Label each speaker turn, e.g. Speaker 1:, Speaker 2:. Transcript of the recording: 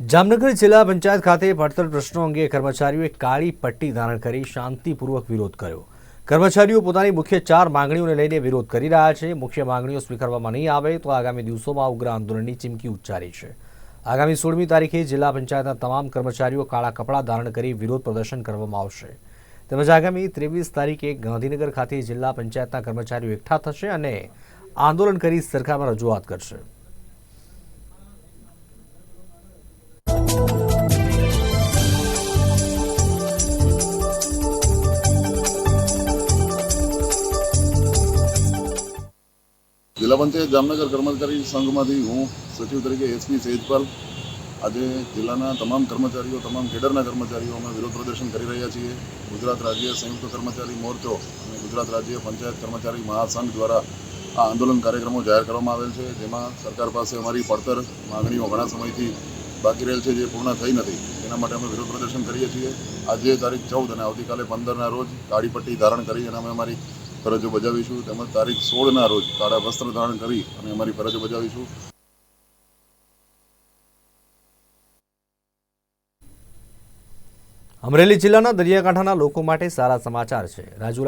Speaker 1: જામનગર જિલ્લા પંચાયત ખાતે પડતર પ્રશ્નો અંગે કર્મચારીઓએ કાળી પટ્ટી ધારણ કરી શાંતિપૂર્વક વિરોધ કર્યો. કર્મચારીઓ પોતાની મુખ્ય ચાર માંગણીઓને લઈને વિરોધ કરી રહ્યા છે. મુખ્ય માંગણીઓ સ્વીકારવામાં નહીં આવે તો આગામી દિવસોમાં ઉગ્ર આંદોલનની ચીમકી ઉચ્ચારી છે. આગામી સોળમી તારીખે જિલ્લા પંચાયતના તમામ કર્મચારીઓ કાળા કપડાં ધારણ કરી વિરોધ પ્રદર્શન કરવામાં આવશે. તેમજ આગામી ત્રેવીસ તારીખે ગાંધીનગર ખાતે જિલ્લા પંચાયતના કર્મચારીઓ એકઠા થશે અને આંદોલન કરી સરકારમાં રજૂઆત કરશે.
Speaker 2: જિલ્લા પંચાયત જામનગર કર્મચારી સંઘમાંથી હું સચિવ તરીકે એસપી સેજપાલ આજે જિલ્લાના તમામ કર્મચારીઓ, તમામ કેડરના કર્મચારીઓ અમે વિરોધ પ્રદર્શન કરી રહ્યા છીએ. ગુજરાત રાજ્ય સંયુક્ત કર્મચારી મોરચો અને ગુજરાત રાજ્ય પંચાયત કર્મચારી મહાસંઘ દ્વારા આ આંદોલન કાર્યક્રમો જાહેર કરવામાં આવેલ છે. જેમાં સરકાર પાસે અમારી પડતર માગણીઓ ઘણા સમયથી બાકી રહેલ છે જે પૂર્ણ થઈ નથી, એના માટે અમે વિરોધ પ્રદર્શન કરીએ છીએ. આજે તારીખ ચૌદ અને આવતીકાલે પંદરના રોજ કાળી પટ્ટી ધારણ કરી અને અમે અમારી ફરજો બજાવીશું. તેમજ તારીખ સોળના રોજ કાળા વસ્ત્ર ધારણ કરી અને અમારી ફરજો બજાવીશું.
Speaker 1: અમરેલી જિલ્લાના દરિયાકાંઠાના લોકો માટે સારા સમાચાર છે. રાજુલા